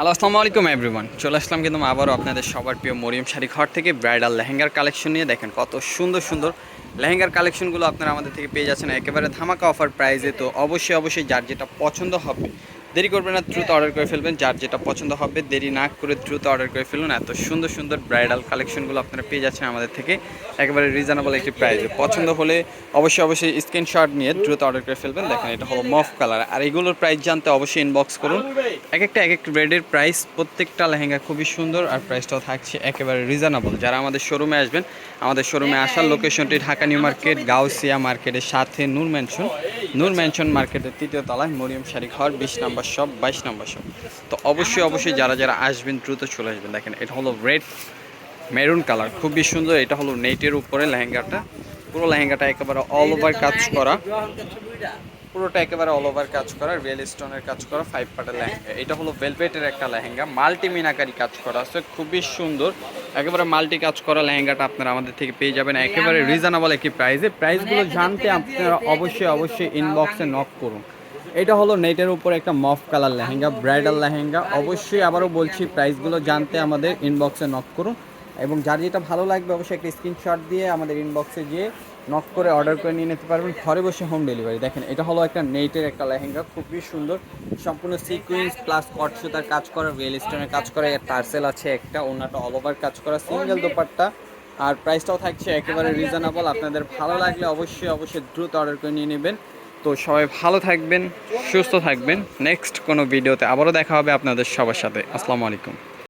Hello আসসালামু আলাইকুম everyone. চলে আসলাম কিন্তু আবারও আপনাদের সবার প্রিয় মরিয়ম শাড়ি ঘর থেকে ব্রাইডাল লেহেঙ্গার কালেকশন নিয়ে। দেখেন কত সুন্দর সুন্দর লেহেঙ্গার কালেকশনগুলো আপনারা আমাদের থেকে পেয়ে যাচ্ছেন। একেবারে ধামাকা অফার প্রাইজে তো অবশ্যই অবশ্যই যার যেটা পছন্দ হবে দেরি করবেন না, দ্রুত অর্ডার করে ফেলবেন, যার যেটা পছন্দ হবে, দেরি না করে দ্রুত অর্ডার করে ফেলুন। এত সুন্দর সুন্দর ব্রাইডাল কালেকশনগুলো আপনারা পেয়ে যাচ্ছেন আমাদের থেকে। একেবারে রিজনেবল একটি প্রাইসে পছন্দ হলে অবশ্যই অবশ্যই স্ক্রিনশট নিয়ে দ্রুত অর্ডার করে ফেলবেন। দেখেন, এটা হলো মফ কালার আর এগুলোর প্রাইস জানতে অবশ্যই ইনবক্স করুন। এক একটা, এক এক রেডের প্রাইস প্রত্যেকটা লেহেঙ্গা খুবই সুন্দর আর প্রাইসটাও থাকছে একেবারে রিজনেবল যারা আমাদের শোরুমে আসবেন, আমাদের শোরুমে আসার লোকেশনটি ঢাকা নিউ মার্কেট গাউসিয়া মার্কেটের সাথে নূর ম্যানশন নূর ম্যানশন মার্কেটের তৃতীয় তলায় মরিয়ম শাড়ি ঘর বিশ নম্বর শপ, বাইশ নম্বর শপ। তো অবশ্যই অবশ্যই যারা যারা আসবেন, দ্রুত চলে আসবেন। দেখেন, এটা হলো রেড মেরুন কালার খুবই সুন্দর। এটা হলো নেটের উপরে লেহেঙ্গাটা। পুরো লেহেঙ্গাটা একেবারে অল ওভার কাজ করা। পুরোটা একেবারে অল ওভার কাজ করা রিয়েল স্টোনের কাজ করা ফাইভ পার্টের লেহেঙ্গা এটা হলো ভেলভেটের একটা লেহেঙ্গা, মাল্টি মিনাকারি কাজ করা আছে, খুবই সুন্দর। একেবারে মাল্টি কাজ করা লেহেঙ্গাটা আপনারা আমাদের থেকে পেয়ে যাবেন, একেবারে রিজনেবল একটি প্রাইসে প্রাইসগুলো জানতে আপনারা অবশ্যই অবশ্যই ইনবক্সে নক করুন। এটা হলো নেটের উপর একটা mauve colour lehenga bridal lehenga. অবশ্যই আবারও বলছি প্রাইসগুলো জানতে আমাদের ইনবক্সে নক করুন। এবং যার যেটা ভালো লাগবে অবশ্যই একটা স্ক্রিনশট দিয়ে আমাদের ইনবক্সে গিয়ে নক করে অর্ডার করে নিয়ে নিতে পারবেন। ঘরে বসে হোম ডেলিভারি দেখেন, এটা হলো একটা নেটের একটা লেহেঙ্গা, খুবই সুন্দর। সম্পূর্ণ সিকুয়েন্স প্লাস কট সুতার কাজ করা রিয়েল স্টোনের কাজ করা, এর টার্সেল আছে একটা ওনাটা অল ওভার কাজ করা সিঙ্গেল দোপাট্টা। আর প্রাইসটাও থাকছে একেবারে রিজনেবল আপনাদের ভালো লাগলে অবশ্যই অবশ্যই দ্রুত অর্ডার করে নিয়ে নেবেন। তো সবাই ভালো থাকবেন, সুস্থ থাকবেন। নেক্সট কোনো ভিডিওতে আবারও দেখা হবে আপনাদের সবার সাথে। আসসালামু আলাইকুম।